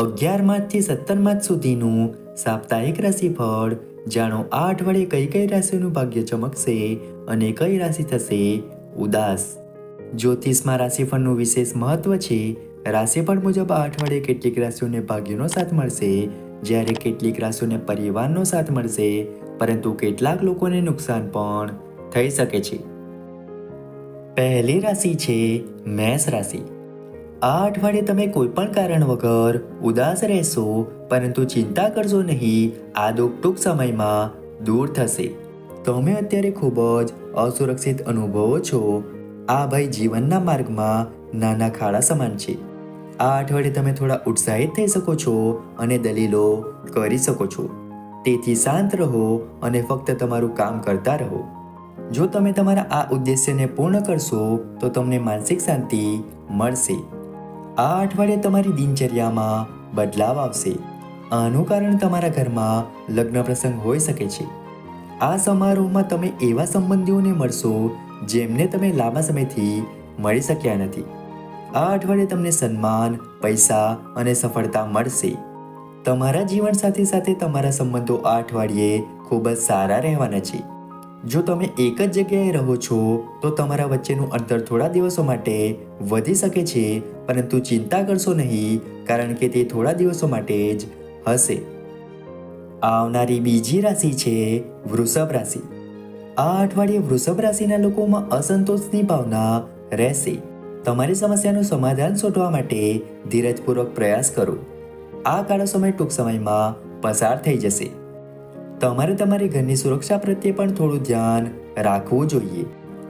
અગિયાર માર્ચથી સત્તર માર્ચ સુધીનું સાપ્તાહિક રાશિફળ. જાણો આ અઠવાડિયે કઈ કઈ રાશિઓનું ભાગ્ય ચમકશે અને કઈ રાશિ થશે ઉદાસ. જ્યોતિષમાં રાશિફળનું વિશેષ મહત્વ છે. રાશિફળ મુજબ આ અઠવાડિયે કેટલીક રાશિઓને ભાગ્યનો સાથ મળશે. જ્યારે કેટલીક રાશિઓને પરિવારનો સાથ મળશે. પરંતુ કેટલાક લોકોને નુકસાન પણ થઈ શકે છે. પહેલી રાશિ છે મેષ રાશિ. આ અઠવાડિયે તમે કોઈ પણ કારણ વગર ઉદાસ રહેશો, પરંતુ ચિંતા કરશો નહીં, આ દુઃખ ટૂંક સમયમાં દૂર થશે. તમે અત્યારે ખૂબ જ અસુરક્ષિત અનુભવો છો. આ ભાઈ જીવનના માર્ગમાં નાના ખાડા સમાન છે. આ અઠવાડિયે તમે થોડા ઉત્સાહિત થઈ શકો છો અને દલીલો કરી શકો છો. તેથી શાંત રહો અને ફક્ત તમારું કામ કરતા રહો. જો તમે તમારા આ ઉદ્દેશ્યને પૂર્ણ કરશો, તો તમને માનસિક શાંતિ મળશે. આ અઠવાડિયે તમારી દિનચર્યામાં બદલાવ આવશે. આનું કારણ તમારા ઘરમાં લગ્ન પ્રસંગ હોઈ શકે છે. આ સમારોહમાં તમે એવા સંબંધીઓને મળશો જેમને તમે લાંબા સમયથી મળી શક્યા નથી. આ અઠવાડિયે તમને સન્માન, પૈસા અને સફળતા મળશે. તમારા જીવન સાથે સાથે તમારા સંબંધો આ અઠવાડિયે ખૂબ જ સારા રહેવાના છે. જો તમે એક જ જગ્યાએ રહો છો, તો તમારા વચ્ચેનું અંતર થોડા દિવસો માટે વધી શકે છે, પરંતુ ચિંતા કરશો નહીં, કારણ કે તે થોડા દિવસો માટે જ હશે. આવનારી બીજી રાશિ છે વૃષભ રાશિ. આ અઠવાડિયે વૃષભ રાશિના લોકોમાં અસંતોષની ભાવના રહેશે. તમારી સમસ્યાનું સમાધાન શોધવા માટે ધીરજપૂર્વક પ્રયાસ કરો. આ કાળો સમય ટૂંક સમયમાં પસાર થઈ જશે. તમારે તમારી ઘરની સુરક્ષા પ્રત્યે પણ થોડું ધ્યાન રાખવું જોઈએ.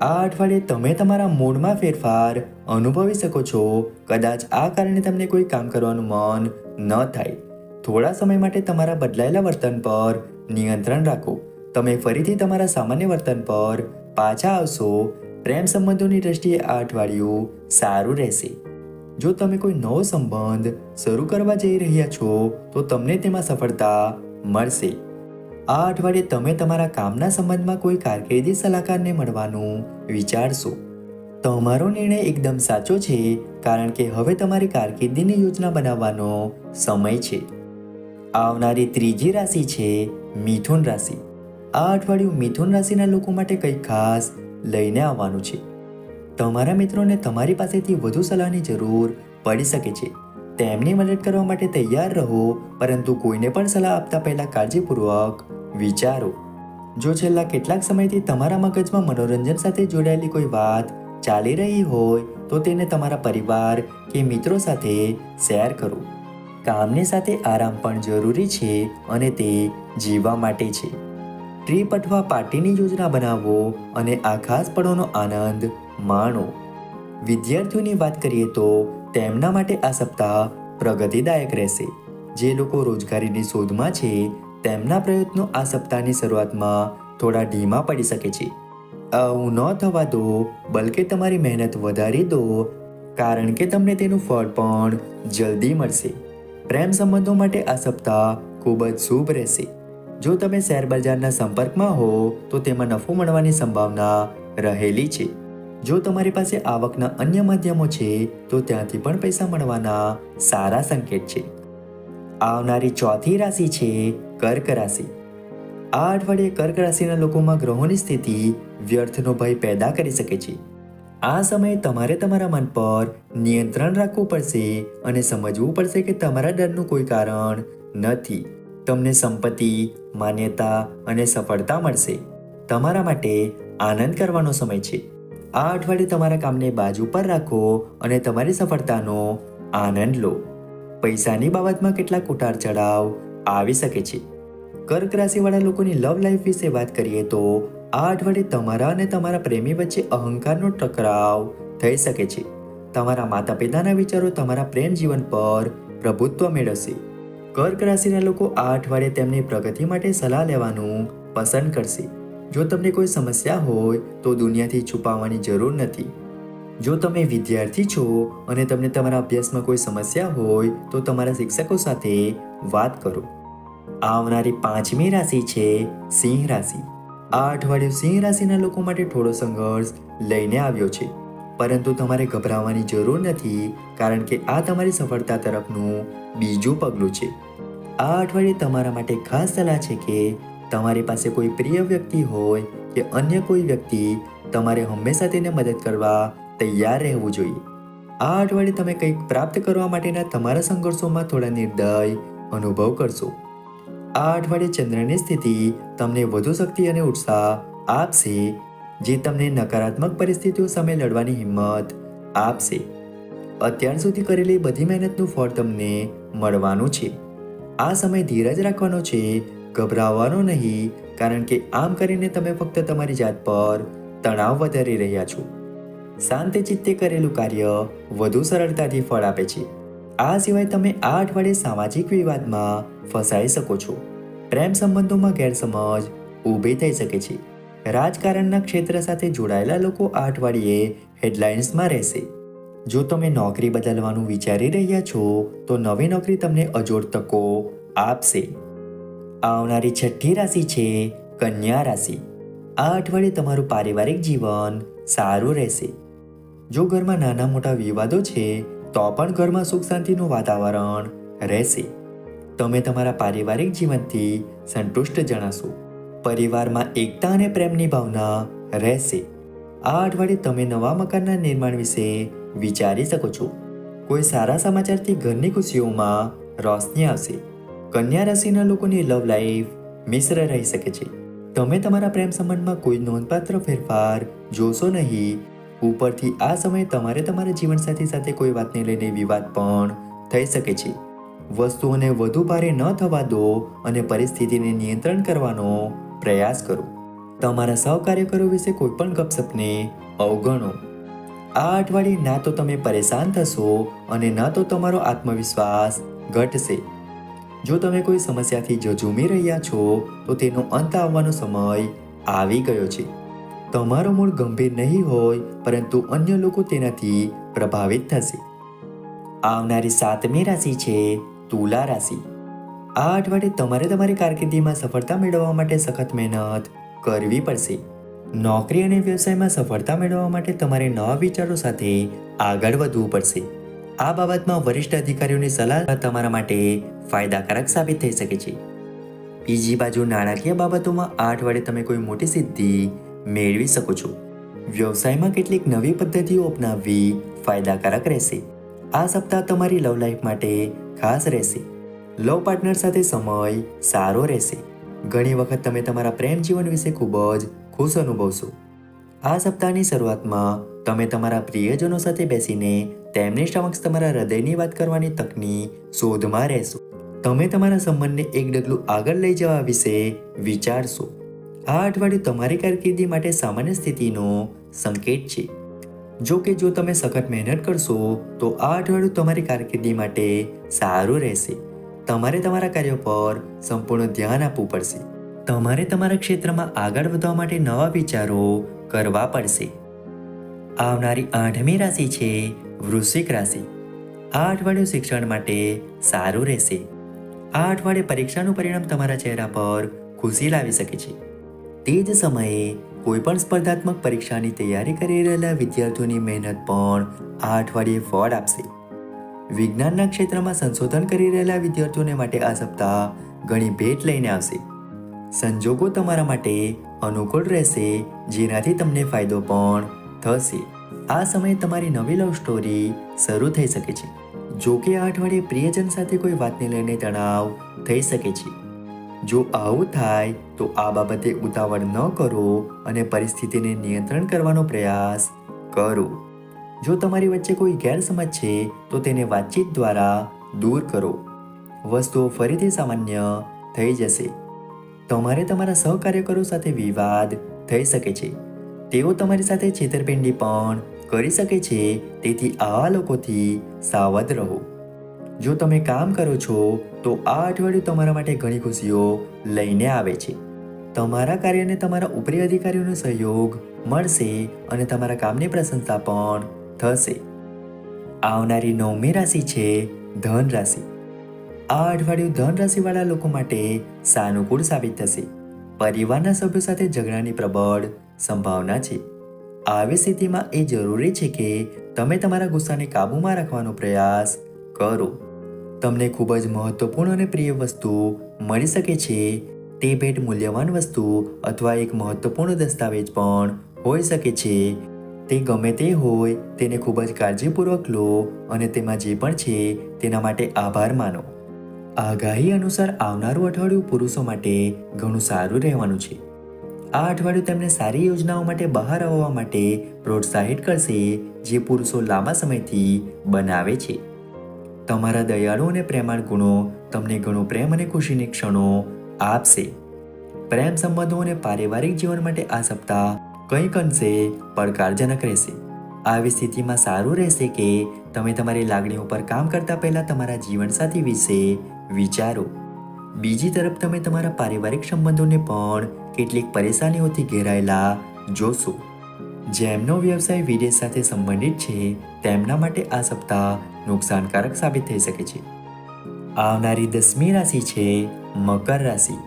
આ અઠવાડિયે તમે તમારા મૂડમાં ફેરફાર અનુભવી શકો છો. કદાચ આ કારણે તમને કોઈ કામ કરવાનું મન ન થાય. થોડા સમય માટે તમારા બદલાયેલા વર્તન પર નિયંત્રણ રાખો. તમે ફરીથી તમારા સામાન્ય વર્તન પર પાછા આવશો. પ્રેમ સંબંધોની દ્રષ્ટિએ આ અઠવાડિયું સારું રહેશે. જો તમે કોઈ નવો સંબંધ શરૂ કરવા જઈ રહ્યા છો, તો તમને તેમાં સફળતા મળશે. આ અઠવાડિયે તમે તમારા કામના સંબંધમાં કોઈ કારકિર્દી સલાહકારને મળવાનું વિચારશો. તમારો નિર્ણય એકદમ સાચો છે, કારણ કે હવે તમારી કારકિર્દીની યોજના બનાવવાનો સમય છે. આવનારી ત્રીજી રાશિ છે મિથુન રાશિ. આ અઠવાડિયું મિથુન રાશિના લોકો માટે કંઈક ખાસ લઈને આવવાનું છે. તમારા મિત્રોને તમારી પાસેથી વધુ સલાહની જરૂર પડી શકે છે. તેમની મદદ કરવા માટે તૈયાર રહો, પરંતુ કોઈને પણ સલાહ આપતા પહેલાં કાળજીપૂર્વક વિચારો. જો છેલ્લા કેટલાક સમયથી તમારા મગજમાં મનોરંજન સાથે જોડાયેલી કોઈ વાત ચાલી રહી હોય, તો તેને તમારા પરિવાર કે મિત્રો સાથે શેર કરો. કામની સાથે આરામ પણ જરૂરી છે અને તે જીવવા માટે છે. ટ્રીપ અથવા પાર્ટીની યોજના બનાવો અને આ ખાસ પળોનો આનંદ માણો. વિદ્યાર્થીઓની વાત કરીએ તો તેમના માટે આ સપ્તાહ પ્રગતિદાયક રહેશે. જે લોકો રોજગારીની શોધમાં છે તેમના પ્રયત્નો આ સપ્તાહની શરૂઆતમાં થોડા ધીમા પડી શકે છે. આવું ન થવા દો, બલકે તમારી મહેનત વધારી દો, કારણ કે તમને તેનું ફળ પણ જલ્દી મળશે. પ્રેમ સંબંધો માટે આ સપ્તાહ ખૂબ જ શુભ રહેશે. જો તમે શેર બજારના સંપર્કમાં હો, તો તેમાં નફો મળવાની સંભાવના રહેલી છે. જો તમારી પાસે આવકના અન્ય માધ્યમો છે, તો ત્યાંથી પણ પૈસા મળવાના સારા સંકેત છે. આવનારી ચોથી રાશિ છે કર્ક રાશિ આ અઠવાડિયે કર્ક રાશિના લોકોમાં ગ્રહોની સ્થિતિ વ્યર્થનો ભય પેદા કરી શકે છે. આ સમયે તમારે તમારા મન પર નિયંત્રણ રાખવું પડશે અને સમજવું પડશે કે તમારા ડરનું કોઈ કારણ નથી. તમને સંપત્તિ, માન્યતા અને સફળતા મળશે. તમારા માટે આનંદ કરવાનો સમય છે. આ અઠવાડિયે તમારા કામને બાજુ પર રાખો અને તમારી સફળતાનો આનંદ લો. પૈસાની બાબતમાં કેટલાક ઉતાર ચઢાવ આવી શકે છે. કર્ક રાશિવાળા લોકોની લવ લાઈફ વિશે વાત કરીએ તો આ અઠવાડિયે તમારા અને તમારા પ્રેમી વચ્ચે અહંકારનો ટકરાવ થઈ શકે છે. તમારા માતા પિતાના વિચારો તમારા પ્રેમ જીવન પર પ્રભુત્વ મેળવશે. કર્ક રાશિના લોકો આ અઠવાડિયે તેમની પ્રગતિ માટે સલાહ લેવાનું પસંદ કરશે. જો તમને કોઈ સમસ્યા હોય તો દુનિયાથી છુપાવવાની જરૂર નથી. જો તમે વિદ્યાર્થી છો અને તમને તમારા અભ્યાસમાં કોઈ સમસ્યા હોય તો તમારા શિક્ષકો સાથે વાત કરો. આવનારી પાંચમી રાશિ છે સિંહ રાશિ. આ અઠવાડિયું સિંહ રાશિના લોકો માટે થોડો સંઘર્ષ લઈને આવ્યો છે. પરંતુ તમારે ગભરાવાની જરૂર નથી, કારણ કે આ તમારી સફળતા તરફનું બીજું પગલું છે. આ અઠવાડિયે તમારા માટે ખાસ સલાહ છે કે તમારી પાસે કોઈ પ્રિય વ્યક્તિ હોય કે અન્ય કોઈ વ્યક્તિ તમારે હંમેશા તેને મદદ કરવા તૈયાર રહેવું જોઈએ. આ અઠવાડિયે તમે કંઈક પ્રાપ્ત કરવા માટેના તમારા સંઘર્ષોમાં થોડા નિર્દય અનુભવ કરશો. આ અઠવાડિયે ચંદ્રની સ્થિતિ તમને વધુ શક્તિ અને ઉત્સાહ આપશે, જે તમને નકારાત્મક પરિસ્થિતિઓ સામે લડવાની હિંમત આપશે. અત્યાર સુધી કરેલી બધી મહેનતનું ફળ તમને મળવાનું છે. આ સમય ધીરજ રાખવાનો છે ગભરાવાનો નહીં, કારણ કે આમ કરીને તમે ફક્ત તમારી જાત પર તણાવ વધારી રહ્યા છો. શાંત ચિત્તે કરેલું કાર્ય વધુ સરળતાથી ફળ આપે છે. આ સિવાય તમે આ અઠવાડિયે સામાજિક વિવાદમાં ફસાઈ શકો છો. પ્રેમ સંબંધોમાં ગેરસમજ ઊભી થઈ શકે છે. રાજકારણના ક્ષેત્ર સાથે જોડાયેલા લોકો આ અઠવાડિયે હેડલાઇન્સમાં રહેશે. જો તમે નોકરી બદલવાનું વિચારી રહ્યા છો, તો નવી નોકરી તમને અજોડ તકો આપશે. આવનારી છઠ્ઠી રાશિ છે કન્યા રાશિ. આ અઠવાડિયે તમારું પારિવારિક જીવન સારું રહેશે. જો ઘરમાં નાના મોટા વિવાદો છે, તો પણ ઘરમાં સુખ શાંતિનું વાતાવરણ રહેશે. તમે તમારા પારિવારિક જીવનથી સંતુષ્ટ જણાશો. પરિવારમાં એકતા અને પ્રેમની ભાવના રહેશે. આ અઠવાડિયે તમે નવા મકાનના નિર્માણ વિશે વિચારી શકો છો. કોઈ સારા સમાચારથી ઘરની ખુશીઓમાં રોશની આવશે. કન્યા રાશિના લોકોની લવ લાઈફ મિશ્ર રહી શકે છે. તમે તમારા પ્રેમ સંબંધમાં કોઈ નોંધપાત્ર ફેરફાર જોશો નહીં. ઉપરથી આ સમયે તમારે તમારા જીવનસાથી સાથે કોઈ વાતને લઈને વિવાદ પણ થઈ શકે છે. વસ્તુઓને વધુ ભારે ન થવા દો અને પરિસ્થિતિને નિયંત્રણ કરવાનો પ્રયાસ કરો. તમારા સહકાર્યકરો વિશે કોઈ પણ ગપસપને અવગણો. આ અઠવાડિયે ના તો તમે પરેશાન થશો અને ના તો તમારો આત્મવિશ્વાસ ઘટશે. જો તમે કોઈ સમસ્યાથી જજુમી રહ્યા છો, તો તેનો અંત આવવાનો સમય આવી ગયો છે. તમારો મૂળ ગંભીર નહીં હોય, પરંતુ અન્ય લોકો તેનાથી પ્રભાવિત થશે. આવનારી સાતમી રાશિ છે તુલા રાશિ. આ અઠવાડિયે તમારે તમારી કારકિર્દીમાં સફળતા મેળવવા માટે સખત મહેનત કરવી પડશે. નોકરી અને વ્યવસાયમાં સફળતા મેળવવા માટે તમારે નવા વિચારો સાથે આગળ વધવું પડશે. આ બાબતમાં વરિષ્ઠ અધિકારીઓની સલાહ તમારા માટે ફાયદાકારક સાબિત થઈ શકે છે. બીજી બાજુ નાણાકીય બાબતોમાં આ અઠવાડિયે તમે કોઈ મોટી સિદ્ધિ મેળવી શકો છો. વ્યવસાયમાં કેટલીક નવી પદ્ધતિઓ અપનાવવી ફાયદાકારક રહેશે. આ સપ્તાહ તમારી લવ લાઈફ માટે ખાસ રહેશે. લવ પાર્ટનર સાથે સમય સારો રહેશે. ઘણી વખત તમે તમારા પ્રેમ જીવન વિશે ખૂબ જ ખુશ અનુભવશો. આ સપ્તાહની શરૂઆતમાં તમે તમારા પ્રિયજનો સાથે બેસીને તેમની સમક્ષ તમારા હૃદયની વાત કરવાની તકની શોધમાં રહેશો. તમે તમારા સંબંધને એક ડગલું આગળ લઈ જવા વિશે વિચારશો. આ અઠવાડિયું તમારી કારકિર્દી માટે સામાન્ય સ્થિતિનો સંકેત છે. જો કે જો તમે સખત મહેનત કરશો, તો આ અઠવાડિયું તમારી કારકિર્દી માટે સારું રહેશે. તમારે તમારા કાર્યો પર સંપૂર્ણ ધ્યાન આપવું પડશે. તમારે તમારા ક્ષેત્રમાં આગળ વધવા માટે નવા વિચારો કરવા પડશે. આવનારી આઠમી રાશિ છે વૃશ્ચિક રાશિ. આ અઠવાડિયું શિક્ષણ માટે સારું રહેશે. આ અઠવાડિયે પરીક્ષાનું પરિણામ તમારા ચહેરા પર ખુશી લાવી શકે છે. તે જ સમયે કોઈ પણ સ્પર્ધાત્મક પરીક્ષાની તૈયારી કરી રહેલા વિદ્યાર્થીઓની મહેનત પણ આ અઠવાડિયે ફળ આપશે. વિજ્ઞાનના ક્ષેત્રમાં સંશોધન કરી રહેલા વિદ્યાર્થીઓને માટે આ સપ્તાહ ઘણી ભેટ લઈને આવશે. સંજોગો તમારા માટે અનુકૂળ રહેશે, જેનાથી તમને ફાયદો પણ થશે. આ સમયે તમારી નવી લવ સ્ટોરી શરૂ થઈ શકે છે. જો કે આ અઠવાડિયે પ્રિયજન સાથે કોઈ વાતને લઈને તણાવ થઈ શકે છે. જો આવું થાય, તો આ બાબતે ઉતાવળ ન કરો અને પરિસ્થિતિને નિયંત્રણ કરવાનો પ્રયાસ કરો. જો તમારી વચ્ચે કોઈ ગેરસમજ છે, તો તેને વાતચીત દ્વારા દૂર કરો. વસ્તુઓ ફરીથી સામાન્ય થઈ જશે. તમારે તમારા સહકાર્યકરો સાથે વિવાદ થઈ શકે છે. તેઓ તમારી સાથે છેતરપિંડી પણ કરી શકે છે, તેથી આવા લોકોથી સાવધ રહો. જો તમે કામ કરો છો તો આ અઠવાડિયું તમારા માટે ઘણી ખુશીઓ લઈને આવે છે. તમારા કાર્યને તમારા ઉપરી અધિકારીઓનો સહયોગ મળશે અને તમારા કામની પ્રશંસા પણ થશે. આવનારી નવમી રાશિ છે ધન રાશિ આ અઠવાડિયું ધન રાશિવાળા લોકો માટે સાનુકૂળ સાબિત થશે. પરિવારના સભ્યો સાથે ઝઘડાની પ્રબળ સંભાવના છે. આવી સ્થિતિમાં એ જરૂરી છે કે તમે તમારા ગુસ્સાને કાબૂમાં રાખવાનો પ્રયાસ કરો. તમને ખૂબ જ મહત્વપૂર્ણ અને પ્રિય વસ્તુ મળી શકે છે. તે ભેટ મૂલ્યવાન વસ્તુ અથવા એક મહત્વપૂર્ણ દસ્તાવેજ પણ હોઈ શકે છે. તે ગમે તે હોય, તેને ખૂબ જ કાળજીપૂર્વક લો અને તેમાં જે પણ છે, તેના માટે આભાર માનો. આગાહી અનુસાર આવનારું અઠવાડિયું પુરુષો માટે ઘણું સારું રહેવાનું છે. આ અઠવાડિયું તેમને સારી યોજનાઓ માટે બહાર આવવા માટે પ્રોત્સાહિત કરશે, જે પુરુષો લાંબા સમયથી બનાવે છે. તમારા દયાળુ અને પ્રેમાળ ગુણો તમને ઘણો પ્રેમ અને ખુશીની ક્ષણો આપશે. પ્રેમ સંબંધો અને પારિવારિક જીવન માટે આ સપ્તાહ કંઈક અંશે પડકારજનક રહેશે. આવી સ્થિતિમાં સારું રહેશે કે તમે તમારી લાગણીઓ પર કામ કરતા પહેલાં તમારા જીવનસાથી વિશે વિચારો. બીજી તરફ તમે તમારા પારિવારિક સંબંધોને પણ કેટલીક પરેશાનીઓથી ઘેરાયેલા જોશો. જેમનો વ્યવસાય વિદેશ સાથે સંબંધિત છે, તેમના માટે આ સપ્તાહ નુકસાનકારક સાબિત થઈ શકે છે. આવનારી દસમી રાશિ છે મકર રાશિ.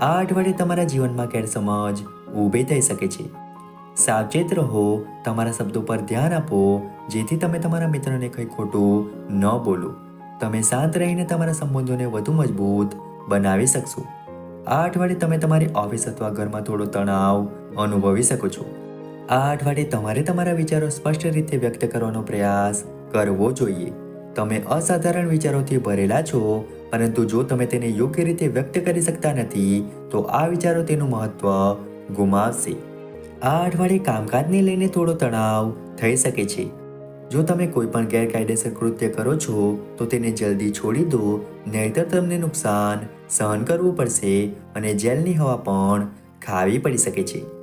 આ અઠવાડિયે તમારા જીવનમાં ગેરસમજ ઊભી થઈ શકે છે. સાવચેત રહો, તમારા શબ્દો પર ધ્યાન આપો, જેથી તમે તમારા મિત્રને કંઈ ખોટું ન બોલો. તમે શાંત રહીને તમારા સંબંધોને વધુ મજબૂત બનાવી શકશો. આ અઠવાડિયે તમે તમારી ઓફિસ અથવા ઘરમાં થોડો તણાવ અનુભવી શકો છો. આ અઠવાડિયે તમારે તમારા વિચારો સ્પષ્ટ રીતે વ્યક્ત કરવાનો પ્રયાસ કરવો જોઈએ. તમે અસાધારણ વિચારોથી ભરેલા છો, પરંતુ જો તમે તેને યોગ્ય રીતે વ્યક્ત કરી શકતા નથી, તો આ વિચારો તેનું મહત્વ ગુમાવશે. આ અઠવાડિયે કામકાજને લઈને થોડો તણાવ થઈ શકે છે. જો તમે કોઈ પણ ગેરકાયદેસર કૃત્ય કરો છો, તો તેને જલ્દી છોડી દો, નહીતર તમને નુકસાન સહન કરવું પડશે અને જેલની હવા પણ ખાવી પડી શકે છે.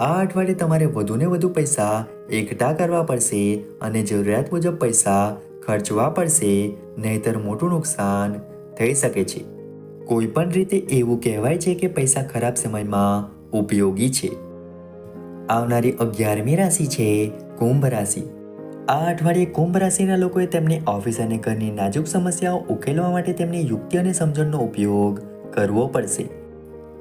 આ અઠવાડિયે તમારે વધુને વધુ પૈસા એકઠા કરવા પડશે અને જરૂરિયાત મુજબ પૈસા ખર્ચવા પડશે, નહીતર મોટું નુકસાન થઈ શકે છે. કોઈ પણ રીતે એવું કહેવાય છે કે પૈસા ખરાબ સમયમાં ઉપયોગી છે. આવનારી અગિયારમી રાશિ છે કુંભ રાશિ. આ અઠવાડિયે કુંભ રાશિના લોકોએ તેમની ઓફિસ અને ઘરની નાજુક સમસ્યાઓ ઉકેલવા માટે તેમની યુક્તિ અને સમજણનો ઉપયોગ કરવો પડશે.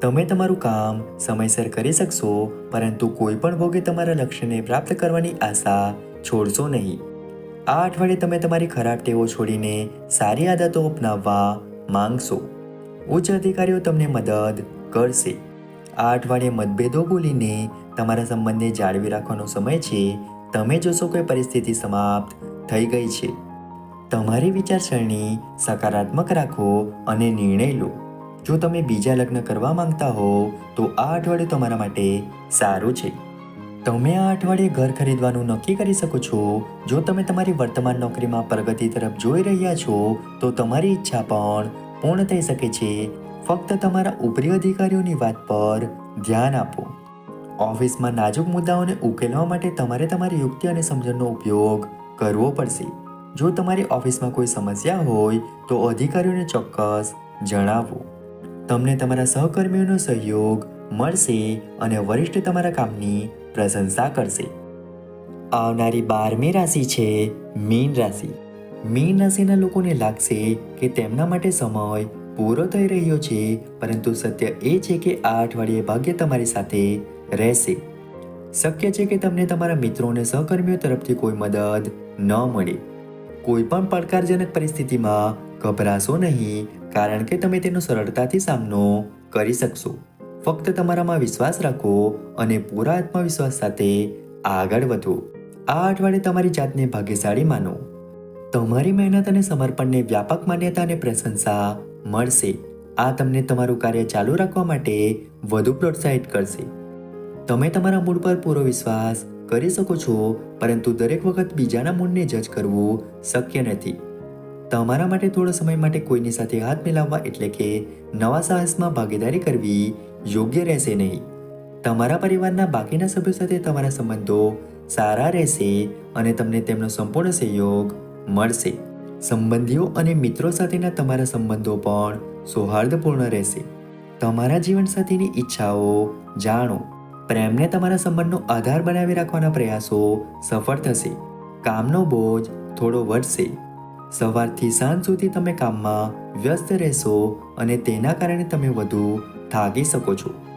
તમે તમારું કામ સમયસર કરી શકશો, પરંતુ કોઈ પણ ભોગે તમારા લક્ષ્યને પ્રાપ્ત કરવાની આશા છોડશો નહીં. આ અઠવાડિયે તમે તમારી ખરાબ ટેવો છોડીને સારી આદતો અપનાવવા માંગશો. ઉચ્ચ અધિકારીઓ તમને મદદ કરશે. આ અઠવાડિયે મતભેદો બોલીને તમારા સંબંધને જાળવી રાખવાનો સમય છે. તમે જોશો કે પરિસ્થિતિ સમાપ્ત થઈ ગઈ છે. તમારી વિચારસરણી સકારાત્મક રાખો અને નિર્ણય લો. જો તમે બીજા લગ્ન કરવા માંગતા હો તો આ અઠવાડિયું તમારા માટે સારું છે. તમે આ અઠવાડિયે ઘર ખરીદવાનું નક્કી કરી શકો છો. જો તમે તમારી વર્તમાન નોકરીમાં પ્રગતિ તરફ જોઈ રહ્યા છો, તો તમારી ઈચ્છા પણ પૂર્ણ થઈ શકે છે. ફક્ત તમારા ઉપરી અધિકારીઓની વાત પર ધ્યાન આપો. ઓફિસમાં નાજુક મુદ્દાઓને ઉકેલવા માટે તમારે તમારી યુક્તિ અને સમજણનો ઉપયોગ કરવો પડશે. જો તમારી ઓફિસમાં કોઈ સમસ્યા હોય, તો અધિકારીઓને ચોક્કસ જણાવો. તમને તમારા સહકર્મીઓનો સહયોગ મળશે અને વરિષ્ઠ તમારા કામની પ્રશંસા કરશે. આવનારી બારમી રાશિ છે મીન રાશિ. મીન રાશિના લોકોને લાગશે કે તેમના માટે સમય પૂરો થઈ રહ્યો છે, પરંતુ સત્ય એ છે કે આ અઠવાડિયે ભાગ્ય તમારી સાથે રહેશે. શક્ય છે કે તમને તમારા મિત્રો અને સહકર્મીઓ તરફથી કોઈ મદદ ન મળે. કોઈ પણ પડકારજનક પરિસ્થિતિમાં ગભરાશો નહીં, કારણ કે તમે તેનો સરળતાથી સામનો કરી શકશો. ફક્ત તમારામાં વિશ્વાસ રાખો અને પૂરા આત્મવિશ્વાસ સાથે આગળ વધો. આ અઠવાડિયે તમારી જાતને ભાગ્યશાળી માનો. તમારી મહેનત અને સમર્પણને વ્યાપક માન્યતા અને પ્રશંસા મળશે. આ તમને તમારું કાર્ય ચાલુ રાખવા માટે વધુ પ્રોત્સાહિત કરશે. તમે તમારા મૂડ પર પૂરો વિશ્વાસ કરી શકો છો, પરંતુ દરેક વખત બીજાના મૂડને જજ કરવું શક્ય નથી. તમારા માટે થોડો સમય માટે કોઈની સાથે હાથ મિલાવવા એટલે કે નવા સાહસમાં ભાગીદારી કરવી યોગ્ય રહેશે નહીં. તમારા પરિવારના બાકીના સભ્યો સાથે તમારા સંબંધો સારા રહેશે અને તમને તેમનો સંપૂર્ણ સહયોગ મળશે. સંબંધીઓ અને મિત્રો સાથેના તમારા સંબંધો પણ સૌહાર્દપૂર્ણ રહેશે. તમારા જીવનસાથીની ઈચ્છાઓ જાણો. પ્રેમને તમારા સંબંધનો આધાર બનાવી રાખવાના પ્રયાસો સફળ થશે. કામનો બોજ થોડો વધશે. સવારથી સાંજ સુધી તમે કામમાં વ્યસ્ત રહેશો અને તેના કારણે તમે વધુ થાકી શકો છો.